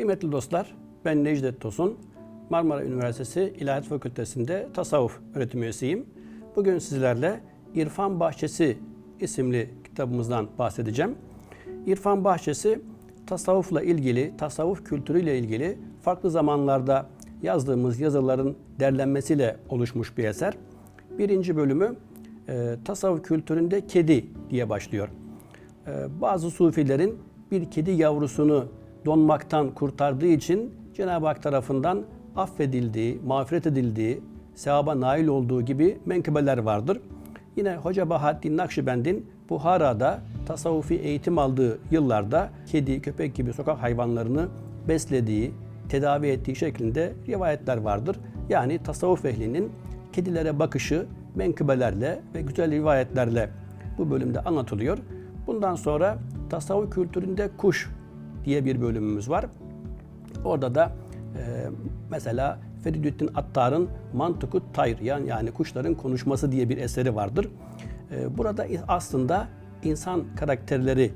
Kıymetli dostlar, ben Necdet Tosun. Marmara Üniversitesi İlahiyat Fakültesi'nde tasavvuf öğretim üyesiyim. Bugün sizlerle İrfan Bahçesi isimli kitabımızdan bahsedeceğim. İrfan Bahçesi tasavvufla ilgili, tasavvuf kültürüyle ilgili farklı zamanlarda yazdığımız yazıların derlenmesiyle oluşmuş bir eser. Birinci bölümü e, tasavvuf kültüründe kedi diye başlıyor. E, bazı sufilerin bir kedi yavrusunu donmaktan kurtardığı için Cenab-ı Hak tarafından affedildiği, mağfiret edildiği, sevaba nail olduğu gibi menkıbeler vardır. Yine Hoca Bahattin Nakşibend'in Buhara'da tasavvufi eğitim aldığı yıllarda kedi, köpek gibi sokak hayvanlarını beslediği, tedavi ettiği şeklinde rivayetler vardır. Yani tasavvuf ehlinin kedilere bakışı menkıbelerle ve güzel rivayetlerle bu bölümde anlatılıyor. Bundan sonra tasavvuf kültüründe kuş diye bir bölümümüz var. Orada da e, mesela Feridüddin Attar'ın Mantıkut Tayr yani, yani kuşların konuşması diye bir eseri vardır. E, burada aslında insan karakterleri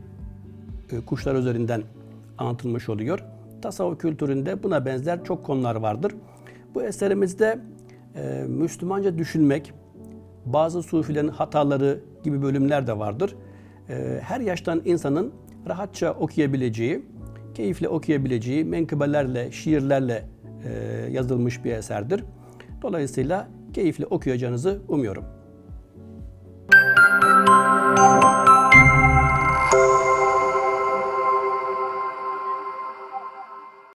e, kuşlar üzerinden anlatılmış oluyor. Tasavvuf kültüründe buna benzer çok konular vardır. Bu eserimizde e, Müslümanca düşünmek, bazı sufilerin hataları gibi bölümler de vardır. E, her yaştan insanın rahatça okuyabileceği, keyifle okuyabileceği menkıbelerle, şiirlerle e, yazılmış bir eserdir. Dolayısıyla keyifle okuyacağınızı umuyorum.